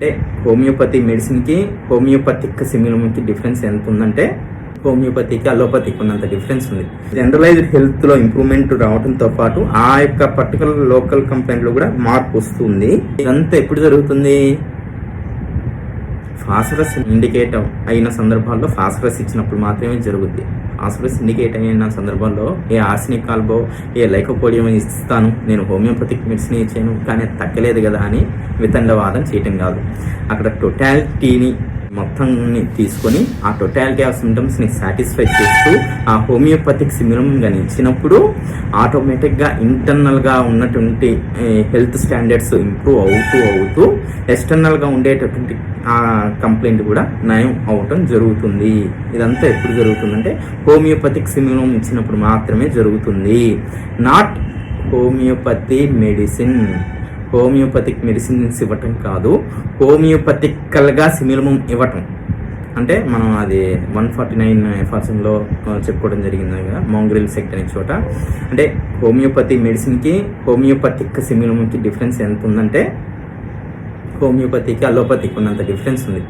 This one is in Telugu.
అంటే హోమియోపతి మెడిసిన్కి హోమియోపతిక్ సిమిలమ్కి డిఫరెన్స్ ఎంత ఉందంటే హోమియోపతికి అలోపతికి ఉన్నంత డిఫరెన్స్ ఉంది. జనరలైజ్డ్ హెల్త్లో ఇంప్రూవ్మెంట్ రావడంతో పాటు ఆ యొక్క పర్టికులర్ లోకల్ కంప్లైంట్లో కూడా మార్పు వస్తుంది. ఇదంతా ఎప్పుడు జరుగుతుంది? ఫాస్ఫరస్ ఇండికేట్ అయిన సందర్భాల్లో ఫాస్ఫరస్ ఇచ్చినప్పుడు మాత్రమే జరుగుద్ది. ఫాస్ఫరస్ ఇండికేట్ అయిన సందర్భాల్లో ఏ ఆర్సినిక్ కాల్బో ఏ లైకోపోడియం ఇస్తాను నేను హోమియోపతిక్ మెడిసిన్ ఇచ్చాను కానీ తగ్గలేదు కదా అని వితండవాదం చేయటం కాదు. అక్కడ టొటాలిటీని మొత్తం తీసుకొని ఆ టోటాలిటీ ఆఫ్ సిమ్టమ్స్ని సాటిస్ఫై చేస్తూ ఆ హోమియోపతిక్ సిమిలం కానీ ఇచ్చినప్పుడు ఆటోమేటిక్గా ఇంటర్నల్గా ఉన్నటువంటి హెల్త్ స్టాండర్డ్స్ ఇంప్రూవ్ అవుతూ అవుతూ ఎక్స్టర్నల్గా ఉండేటటువంటి ఆ కంప్లైంట్ కూడా నయం అవటం జరుగుతుంది. ఇదంతా ఎప్పుడు జరుగుతుందంటే హోమియోపతిక్ సిమిలం ఇచ్చినప్పుడు మాత్రమే జరుగుతుంది. Not homeopathy medicine homeopathic medicines ఇవ్వటం కాదు హోమియోపతికల్గా సిమిలమం ఇవ్వటం. అంటే మనం అది వన్ ఫార్టీ నైన్ ఎఫార్సన్లో చెప్పుకోవడం జరిగింది కదా మోంగ్రిల్ సెక్ట్ అనే చోట. అంటే హోమియోపతి మెడిసిన్కి హోమియోపతిక్ సిమిలమ్కి డిఫరెన్స్ ఎంత ఉందంటే హోమియోపతికి అలోపతికి ఉన్నంత డిఫరెన్స్ ఉంది.